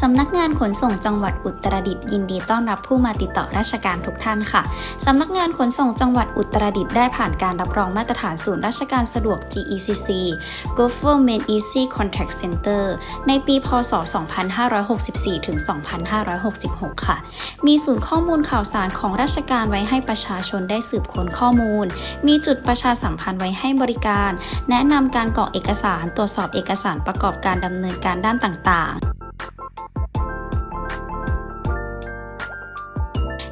สำนักงานขนส่งจังหวัดอุตรดิตถ์ยินดีต้อนรับผู้มาติดต่อราชการทุกท่านค่ะ สำนักงานขนส่งจังหวัดอุตรดิตถ์ได้ผ่านการรับรองมาตรฐานศูนย์ราชการสะดวก GECC Government Easy Contact Center ในปี พศ 2564 ถึง 2566 ค่ะ มีศูนย์ข้อมูลข่าวสารของราชการไว้ให้ประชาชนได้สืบค้นข้อมูล มีจุดประชาสัมพันธ์ไว้ให้บริการ แนะนำการกรอกเอกสาร ตรวจสอบเอกสารประกอบการดำเนินการด้านต่างๆ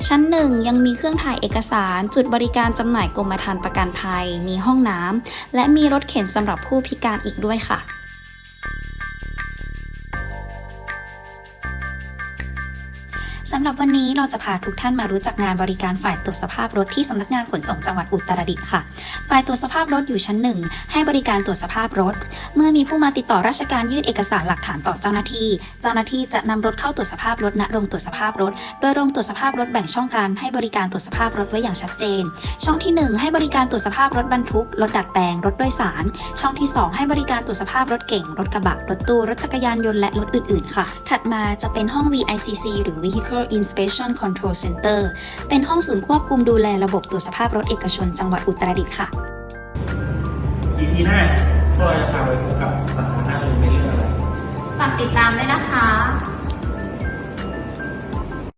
ชั้นหนึ่งยังมีเครื่องถ่ายเอกสาร จุดบริการจำหน่ายกรมธรรม์ประกันภัย มีห้องน้ำและมีรถเข็นสำหรับผู้พิการอีกด้วยค่ะ สำหรับวันนี้เราจะพาทุกท่านมารู้จักงานบริการฝ่ายตรวจสภาพรถที่สำนักงานขนส่งจังหวัดอุตรดิตถ์ค่ะ ฝ่ายตรวจสภาพรถอยู่ชั้นหนึ่งให้บริการตรวจสภาพรถ เมื่อมีผู้มาติดต่อราชการยื่นเอกสารหลักฐานต่อเจ้าหน้าที่ เจ้าหน้าที่จะนำรถเข้าตรวจสภาพรถณโรงตรวจสภาพรถ โดยโรงตรวจสภาพรถแบ่งช่องการให้บริการตรวจสภาพรถไว้อย่างชัดเจน ช่องที่ 1 ให้บริการตรวจสภาพรถบรรทุกรถดัดแปลงรถโดยสาร ช่องที่ 2 ให้บริการตรวจสภาพรถเก่งรถกระบะรถตู้รถจักรยานยนต์และรถอื่นๆ ค่ะ ถัดมาจะเป็นห้อง VICC หรือ Vehicle Inspection Control Center เป็นห้องศูนย์ควบคุมดูแลระบบตรวจสภาพรถเอกชนจังหวัดอุตรดิตถ์ค่ะอีพีหน้าพวกเราจะพาไปพบกับสาธารณะเรื่องในเรื่องอะไร ฝากติดตามด้วยนะคะ